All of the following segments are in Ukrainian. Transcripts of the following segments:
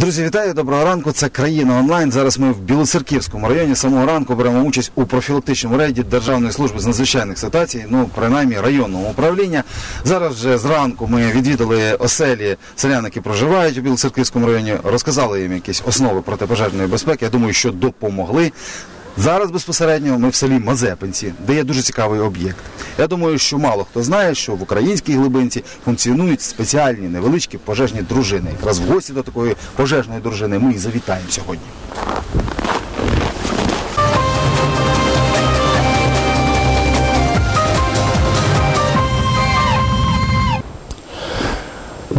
Друзі, вітаю, доброго ранку. Це країна онлайн. Зараз ми в Білоцерківському районі. Самого ранку беремо участь у профілактичному рейді Державної служби з надзвичайних ситуацій, ну принаймні районного управління. Зараз вже зранку ми відвідали оселі селян, які проживають у Білоцерківському районі, розказали їм якісь основи протипожежної безпеки. Я думаю, що допомогли. Зараз безпосередньо ми в селі Мазепинці, де є дуже цікавий об'єкт. Я думаю, що мало хто знає, що в українській глибинці функціонують спеціальні невеличкі пожежні дружини. Якраз в гості до такої пожежної дружини ми і завітаємо сьогодні.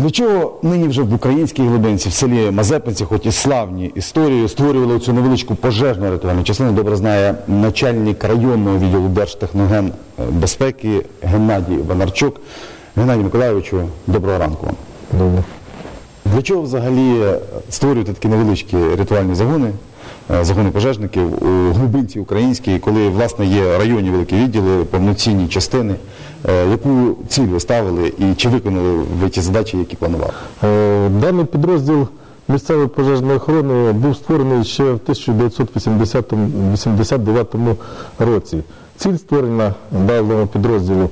Для чого нині вже в українській глибинці, в селі Мазепинці, хоч і славні історії, створювали цю невеличку пожежну рятувальну частину, добре знає начальник районного відділу Держтехноген безпеки Геннадій Ванарчук. Геннадій Миколайовичу, доброго ранку вам. Добре. Для чого взагалі створювати такі невеличкі рятувальні загони, е, загони пожежників у глибинці українській, коли власне є районні великі відділи, повноцінні частини? Е, Яку ціль ви ставили і чи виконали ви ті задачі, які планували? Е, Даний підрозділ місцевої пожежної охорони був створений ще в 1989 році. Ціль створення даного підрозділу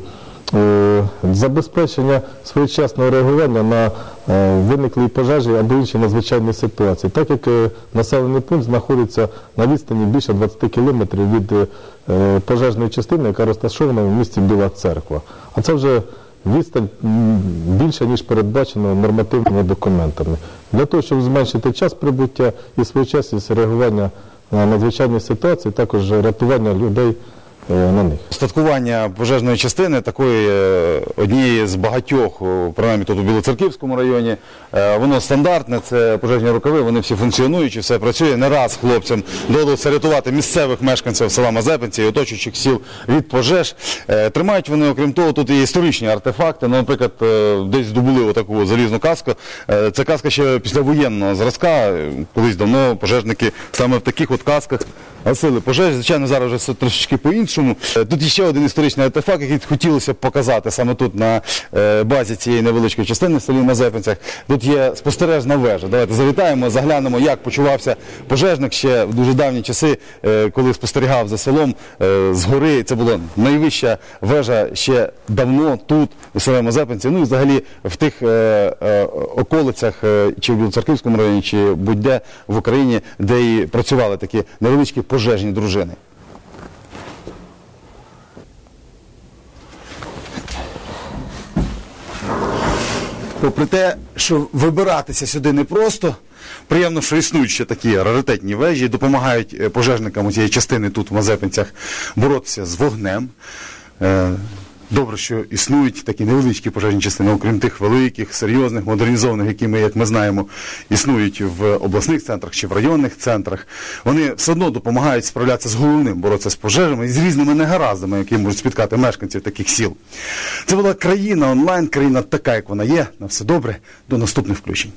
забезпечення своєчасного реагування на е, виниклі пожежі або інші надзвичайні ситуації, так як е, населений пункт знаходиться на відстані більше 20 кілометрів від е, пожежної частини, яка розташована в місті Біла Церква. А це вже відстань м, більша, ніж передбачено нормативними документами. Для того, щоб зменшити час прибуття і своєчасність реагування на надзвичайні ситуації, також рятування людей е, на них. Статкування пожежної частини, такої е, однієї з багатьох, принаймні тут у Білоцерківському районі, е, воно стандартне, це пожежні рукави, вони всі функціонуючі, все працює. Не раз хлопцям довелося рятувати місцевих мешканців села Мазепинці і оточуючих сіл від пожеж. Е, Тримають вони, окрім того, тут і історичні артефакти. Ну, наприклад, е, десь здобули отаку залізну каску. Е, Це каска ще післявоєнного зразка. Е, Колись давно пожежники саме в таких от касках гасили пожежі. Звичайно, зараз вже трошечки по-іншому. Е, Тут ще один історичний артефакт, який хотілося б показати саме тут на е, базі цієї невеличкої частини в селі Мазепинцях. Тут є спостережна вежа. Давайте завітаємо, заглянемо, як почувався пожежник ще в дуже давні часи, е, коли спостерігав за селом згори. Це була найвища вежа ще давно тут, у селі Мазепинці. Ну і взагалі в тих околицях, чи в Білоцерківському районі, чи будь-де в Україні, де і працювали такі невеличкі пожежні дружини. Попри те, що вибиратися сюди непросто, приємно, що існують ще такі раритетні вежі, допомагають е, пожежникам цієї частини тут в Мазепинцях боротися з вогнем. Добре, що існують такі невеличкі пожежні частини, окрім тих великих, серйозних, модернізованих, які ми, як ми знаємо, існують в обласних центрах чи в районних центрах. Вони все одно допомагають справлятися з головним, боротися з пожежами і з різними негараздами, які можуть спіткати мешканців таких сіл. Це була країна онлайн, країна така, як вона є. На все добре. До наступних включень.